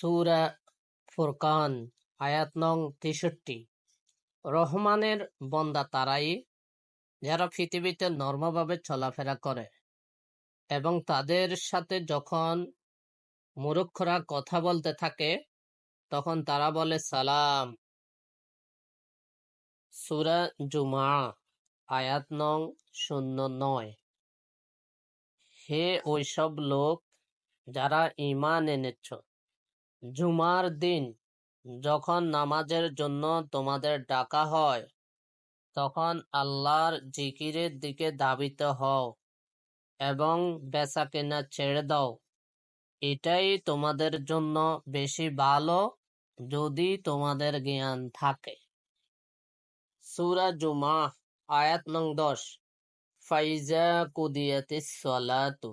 সূরা ফুরকান, আয়াত নং তেষট্টি। রহমানের বন্দা তারাই, যারা পৃথিবীতে নর্মভাবে চলাফেরা করে এবং তাদের সাথে যখন মূর্খরা কথা বলতে থাকে, তখন তারা বলে, সালাম। সুরা জুমা আয়াত নং শূন্য নয়। হে ওইসব লোক যারা ইমান এনেছ জুমার দিন, যখন নামাজের জন্য তোমাদের ডাকা হয়, তখন আল্লাহর জিকিরের দিকে ধাবিত হও এবং বেচাকেনা ছেড়ে দাও। এটাই তোমাদের জন্য বেশি ভালো যদি তোমাদের জ্ঞান থাকে। সূরা জুমা আয়াত নং দশ। ফাইজা কুদিয়াতিস সালাতু,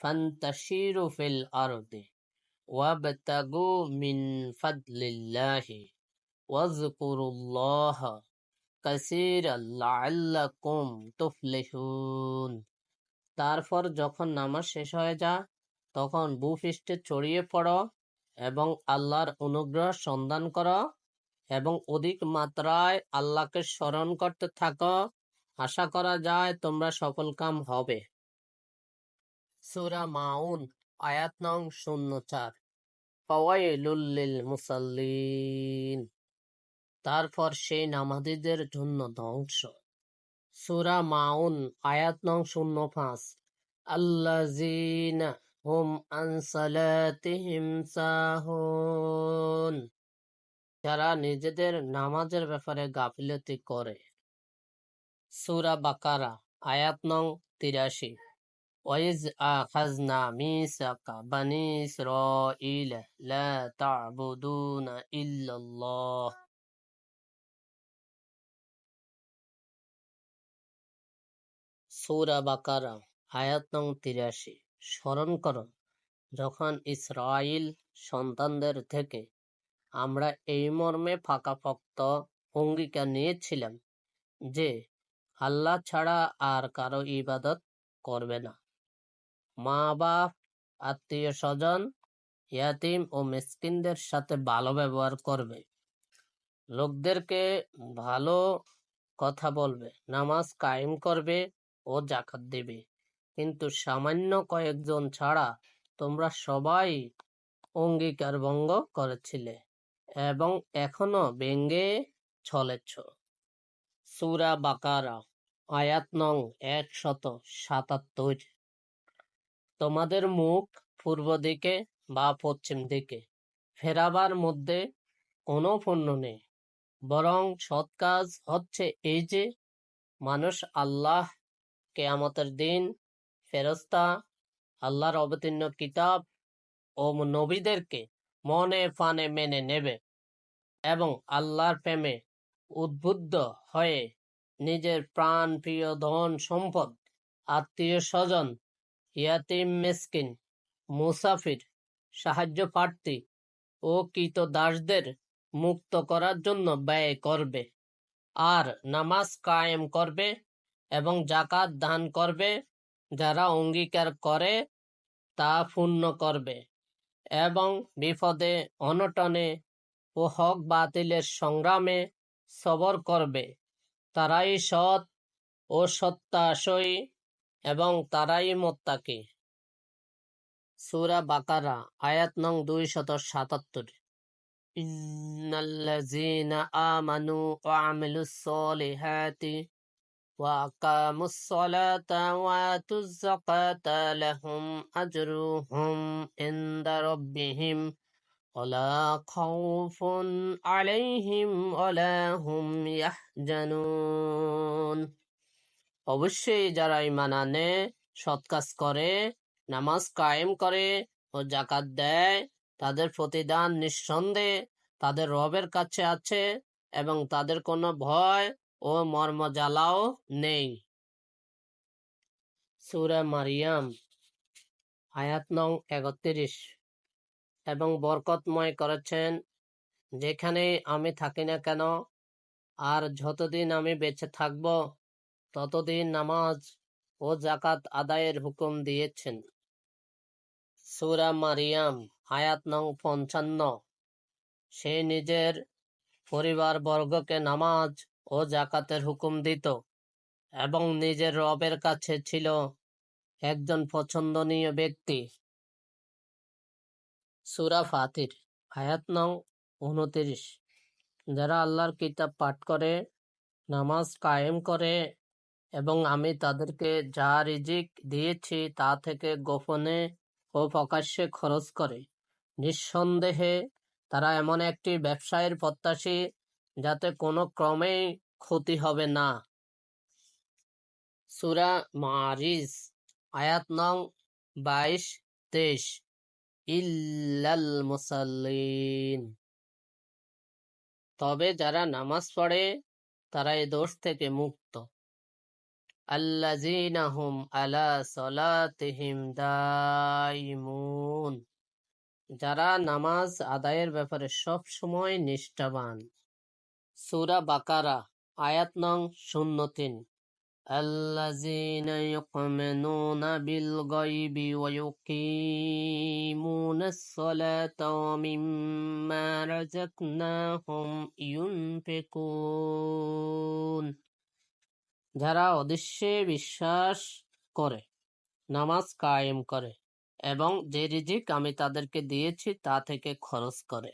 ফান্তাশিরু ফিল আরদি। তারপর যখন নামাজ শেষ হয়ে যা, তখন ভূপৃষ্ঠে ছড়িয়ে পড়ো এবং আল্লাহর অনুগ্রহ সন্ধান করো এবং অধিক মাত্রায় আল্লাহকে স্মরণ করতে থাকো। আশা করা যায় তোমরা সফল কাম হবে। সূরা মাউন আয়াত নং শূন্য চার। ফাওয়াইলুল লিল মুসাল্লিন। তারপর সেই নামাজীদের জন্য ধ্বংস। সুরা মাউন, আয়াত নং শূন্য পাঁচ। আল্লাযীনা হুম আন সালাতিহিম সাহুন। যারা নিজেদের নামাজের ব্যাপারে গাফিলতি করে। সুরা বাকারা, আয়াত নং তিরাশি। ওয়াইজ আখাযনা মিসাকা বানি ইসরাঈল লা তা'বুদুনা ইল্লাল্লাহ সূরা বাকারা আয়াত নং তিরাশি স্মরণ করো যখন ইসরাইল সন্তানদের থেকে আমরা এই মর্মে পাকাপোক্ত অঙ্গীকার নিয়েছিলাম যে, আল্লাহ ছাড়া আর কারও ইবাদত করবে না। মা বাপ আত্মীয় স্বজন ইয়াতিম ও মিসকিনদের সাথে ভালো ব্যবহার করবে। লোকদেরকে ভালো কথা বলবে, নামাজ কায়েম করবে ও জাকাত দেবে। কিন্তু সামান্য কয়েকজন ছাড়া তোমরা সবাই অঙ্গীকার ভঙ্গ করেছিলে এবং এখনও ব্যঙ্গে চলেছ। সূরা বাকারা, আয়াত নং একশত সাতাত্তর। তোমাদের মুখ পূর্ব দিকে বা পশ্চিম দিকে। ফেরাবার মধ্যে কোনো পণ্য নেই। বরং সৎ কাজ হচ্ছে এই যে, মানুষ আল্লাহ, কেয়ামতের দিন ফেরস্তা আল্লাহর অবতীর্ণ কিতাব ও নবীদেরকে মনে ফানে মেনে নেবে এবং আল্লাহর প্রেমে উদ্বুদ্ধ হয়ে নিজের প্রাণ প্রিয় ধন সম্পদ, আত্মীয় স্বজন ইয়াতিম মেসকিন, মুসাফির, সাহায্য প্রার্থী ও কৃত দাসদের মুক্ত করার জন্য ব্যয় করবে। আর নামাজ কায়েম করবে এবং জাকাত দান করবে, যারা অঙ্গীকার করে তা পূর্ণ করবে এবং বিপদে অনটনে ও হক বাতিলের সংগ্রামে সবর করবে। তারাই সৎ ও সত্যাশয়ী এবং তারাই মোত্তাকি। সুরা বাকারা আয়াত নং দুই শত সাতাত্তর। ইন্নাল্লাযীনা আলাইহিম হুম অবশ্যই যারা ইমান আনে, সৎ কাজ করে, নামাজ কায়েম করে ও জাকাত দেয়, তাদের প্রতিদান নিঃসন্দেহে তাদের রবের কাছে আছে এবং তাদের কোনো ভয় ও মর্ম জ্বালাও নেই। সূরা মারিয়াম, আয়াত নং একত্রিশ। এবং বরকতময় করেছেন যেখানে আমি থাকি না কেন, আর যতদিন আমি বেঁচে থাকব ততদিন নামাজ ও জাকাত আদায়ের হুকুম দিয়েছেন। সূরা মারিয়াম, আয়াত নং পঞ্চান্ন। সে নিজের পরিবারবর্গকে নামাজ ও জাকাতের হুকুম দিত এবং নিজের রবের কাছে ছিল একজন পছন্দনীয় ব্যক্তি। সুরা ফাতির, আয়াত নং উনতিরিশ যারা আল্লাহর কিতাব পাঠ করে, নামাজ কায়েম করে এবং আমি তাদেরকে যা রিজিক দিয়েছি তা থেকে গোপনে ও প্রকাশ্যে খরচ করে। নিঃসন্দেহে তারা এমন একটি ব্যবসায়ের প্রত্যাশী যাতে কোনো ক্রমেই ক্ষতি হবে না। সুরা মারিজ, আয়াত নং বাইশ, তেইশ। ইল্লাল মুসাল্লিন। তবে যারা নামাজ পড়ে, তারা এ দোষ থেকে মুক্ত। আল্লাজিনাহুম আলা সলাতিহিম দাইমুন যারা নামাজ আদায়ের ব্যাপারে সব সময় নিষ্ঠাবান। সূরা বাকারা, আয়াত নং শূন্য তিন। الذين يؤمنون بالغيب ويقيمون الصلاة ومما رزقناهم ينفقون যারা অদৃশ্যে বিশ্বাস করে, নামাজ কায়েম করে এবং যে রিজিক আমি তাদেরকে দিয়েছি তা থেকে খরচ করে।